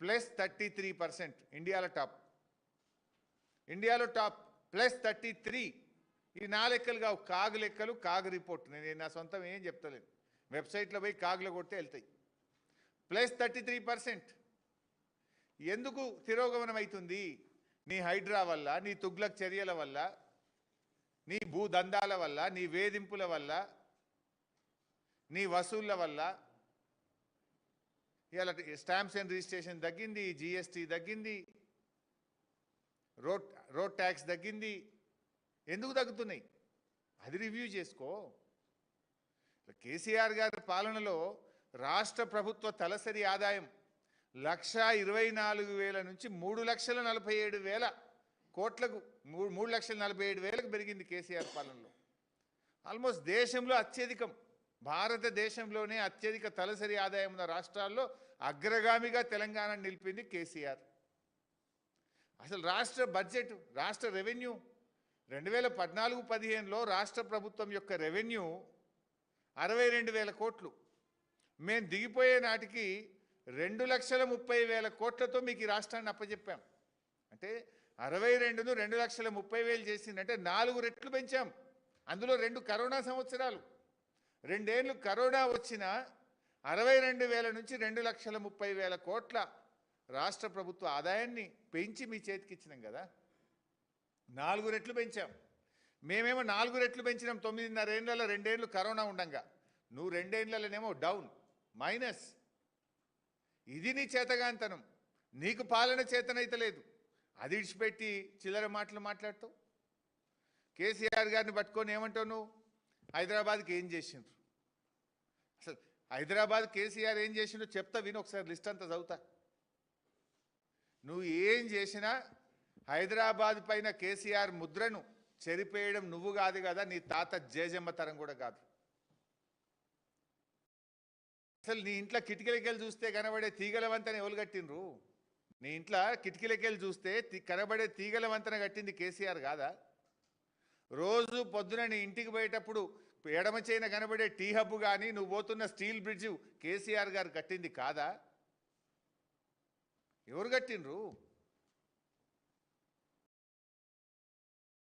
Plus thirty three percent ఇండియాలో top. ఇండియాలో top plus thirty three. ఇవి నా లెక్కలు కావు కాగు లెక్కలు కాగు రిపోర్ట్. నేను నా సొంతం ఏం చెప్తలేను వెబ్సైట్లో పోయి కాగులో కొడితే వెళ్తాయి. Plus thirty three percent. ఎందుకు తిరోగమనం అవుతుంది? నీ హైడ్రా వల్ల నీ తుగ్లక్ చర్యల వల్ల నీ భూదందాల వల్ల నీ వేధింపుల వల్ల నీ వసూళ్ళ వల్ల ఇలా స్టాంప్స్ అండ్ రిజిస్ట్రేషన్ తగ్గింది జిఎస్టీ తగ్గింది రోడ్ రోడ్ ట్యాక్స్ తగ్గింది. ఎందుకు తగ్గుతున్నాయి? అది రివ్యూ చేసుకో. కేసీఆర్ గారి పాలనలో రాష్ట్ర ప్రభుత్వ తలసరి ఆదాయం లక్ష ఇరవై నాలుగు వేల నుంచి మూడు లక్షల నలభై ఏడు వేల కోట్లకు మూడు మూడు లక్షల నలభై ఏడు వేలకు పెరిగింది కేసీఆర్ పాలనలో. ఆల్మోస్ట్ దేశంలో అత్యధికం. భారతదేశంలోనే అత్యధిక తలసరి ఆదాయం ఉన్న రాష్ట్రాల్లో అగ్రగామిగా తెలంగాణ నిలిపింది కేసీఆర్. అసలు రాష్ట్ర బడ్జెట్ రాష్ట్ర రెవెన్యూ రెండు వేల పద్నాలుగు పదిహేనులో రాష్ట్ర ప్రభుత్వం యొక్క రెవెన్యూ అరవై రెండు వేల కోట్లు. మేము దిగిపోయే నాటికి రెండు లక్షల ముప్పై వేల కోట్లతో మీకు ఈ రాష్ట్రాన్ని అప్పచెప్పాం అంటే అరవై రెండును రెండు లక్షల ముప్పై వేలు చేసిందంటే నాలుగు రెట్లు పెంచాం. అందులో రెండు కరోనా సంవత్సరాలు. రెండేళ్ళు కరోనా వచ్చిన అరవై రెండు వేల నుంచి రెండు లక్షల ముప్పై వేల కోట్ల రాష్ట్ర ప్రభుత్వ ఆదాయాన్ని పెంచి మీ చేతికి ఇచ్చినాం కదా. నాలుగు రెట్లు పెంచాం. మేమేమో నాలుగు రెట్లు పెంచినాం తొమ్మిదిన్నర ఏళ్ళలో రెండేళ్ళు కరోనా ఉండంగా. నువ్వు రెండేళ్ళలోనేమో డౌన్ మైనస్. ఇది నీ చేతగాంతనం. నీకు పాలన చేతనైతలేదు అది ఇడిచిపెట్టి చిల్లర మాటలు మాట్లాడతావు. కేసీఆర్ గారిని పట్టుకొని ఏమంటావు నువ్వు? హైదరాబాద్కి ఏం చేసిండ్రు? అసలు హైదరాబాద్ కేసీఆర్ ఏం చేసిండో చెప్తా విను ఒకసారి లిస్ట్ అంతా చదువుతా. నువ్వు ఏం చేసినా హైదరాబాద్ పైన కేసీఆర్ ముద్రను చెరిపేయడం నువ్వు కాదు కదా నీ తాత జేజమ్మ తరం కూడా కాదు. అసలు నీ ఇంట్లో కిటికీలకెళ్ళి చూస్తే కనబడే తీగల వంతెన ఎవరు కట్టిండ్రు? నీ ఇంట్లో కిటికీలకెళ్ళి చూస్తే కనబడే తీగలవంతన కట్టింది కేసీఆర్ కాదా? రోజు పొద్దున నీ ఇంటికి పోయేటప్పుడు ఎడమ చేయిన కనబడే టీ హబ్ కానీ నువ్వు పోతున్న స్టీల్ బ్రిడ్జ్ కేసీఆర్ గారు కట్టింది కాదా? ఎవరు కట్టిండ్రు?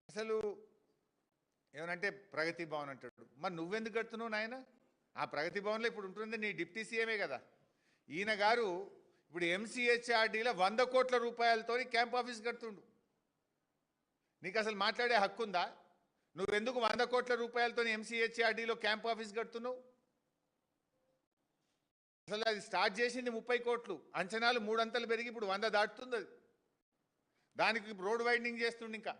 అసలు ఏమనంటే ప్రగతి భవన్ అంటాడు. మరి నువ్వెందుకు కడుతున్నావు నాయన? ఆ ప్రగతి భవన్లో ఇప్పుడు ఉంటుంది నీ డిప్టీ సీఎమే కదా. ఈయన గారు ఇప్పుడు ఎంసీహెచ్ఆర్డీలో వంద కోట్ల రూపాయలతో క్యాంప్ ఆఫీస్ కడుతుండు. నీకు అసలు మాట్లాడే హక్కు ఉందా నువ్వెందుకు వంద కోట్ల రూపాయలతో ఎంసీహెచ్ఆర్డీలో క్యాంప్ ఆఫీస్ కడుతున్నావు? అసలు అది స్టార్ట్ చేసింది ముప్పై కోట్లు అంచనాలు మూడంతలు పెరిగి ఇప్పుడు వంద దాటుతుంది. దానికి రోడ్ వైండింగ్ చేస్తుండే ఇంకా.